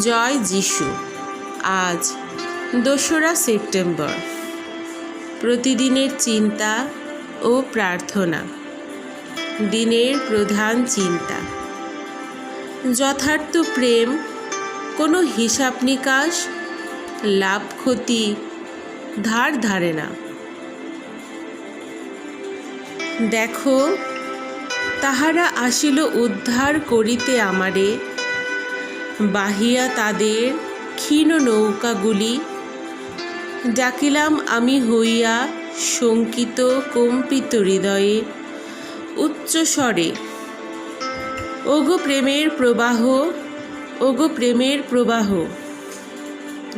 জয় যিশু। আজ দোসরা সেপ্টেম্বর। প্রতিদিনের চিন্তা ও প্রার্থনা। দিনের প্রধান চিন্তা। যথার্থ প্রেম, কোনো হিসাব নিকাশ, লাভ ক্ষতি, ধার ধারে না। দেখো, তাহারা আসিল উদ্ধার করিতে আমারে বাহিয়া তাদের ক্ষীণ নৌকাগুলি ডাকিলাম আমি হইয়া শঙ্কিত কম্পিত হৃদয়ে উচ্চস্বরে ওগো প্রেমের প্রবাহ, ওগো প্রেমের প্রবাহ,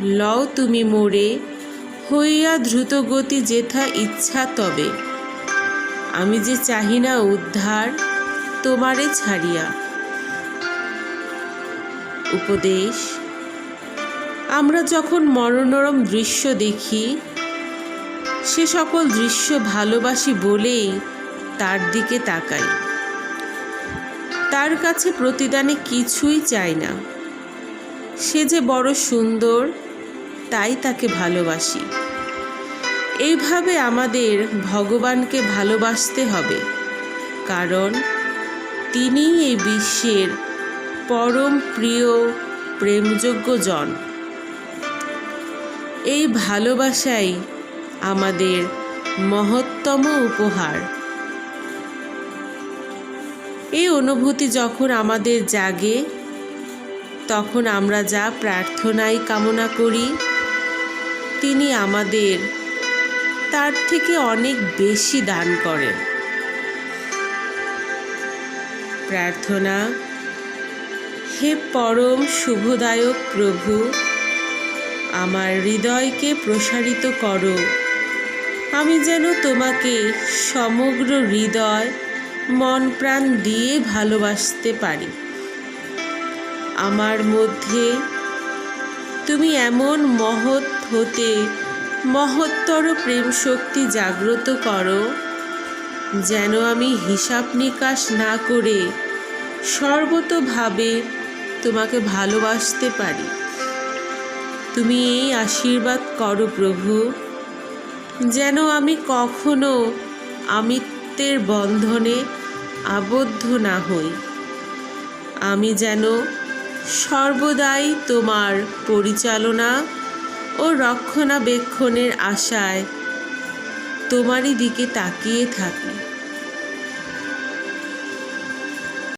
লও তুমি মোরে হইয়া দ্রুতগতি যেথা ইচ্ছা তবে। আমি যে চাহি না উদ্ধার, তোমারে ছাড়িয়া। উপদেশ, আমরা যখন মনোরম দৃশ্য দেখি, সে সকল দৃশ্য ভালোবাসি বলেই তার দিকে তাকাই। তার কাছে প্রতিদানে কিছুই চাই না। সে যে বড় সুন্দর, তাই তাকে ভালোবাসি। এইভাবে আমাদের ভগবানকে ভালোবাসতে হবে, কারণ তিনিই এই বিশ্বের পরম প্রিয়, প্রেমযোগ্য জন। এই ভালোবাসাই আমাদের মহত্তম উপহার। এই অনুভূতি যখন আমাদের জাগে, তখন আমরা যা প্রার্থনাই কামনা করি, তিনি আমাদের তার থেকে অনেক বেশি দান করেন। প্রার্থনা হে পরম শুভদায়ক প্রভু, আমার হৃদয়কে প্রসারিত করো। আমি যেন তোমাকে সমগ্র হৃদয়, মন প্রাণ দিয়ে ভালোবাসতে পারি। আমার মধ্যে তুমি এমন মহৎ হতে, মহত্তর প্রেম শক্তি জাগ্রত করো, যেন আমি হিসাব নিকাশ না করে সর্বতভাবে তোমাকে ভালোবাসতে পারি। তুমি এই আশীর্বাদ করো প্রভু, যেন আমি কখনো আমিত্বের বন্ধনে আবদ্ধ না হই। আমি যেন সর্বদাই তোমার পরিচালনা ও রক্ষণাবেক্ষণের আশায় তোমারই দিকে তাকিয়ে থাকি।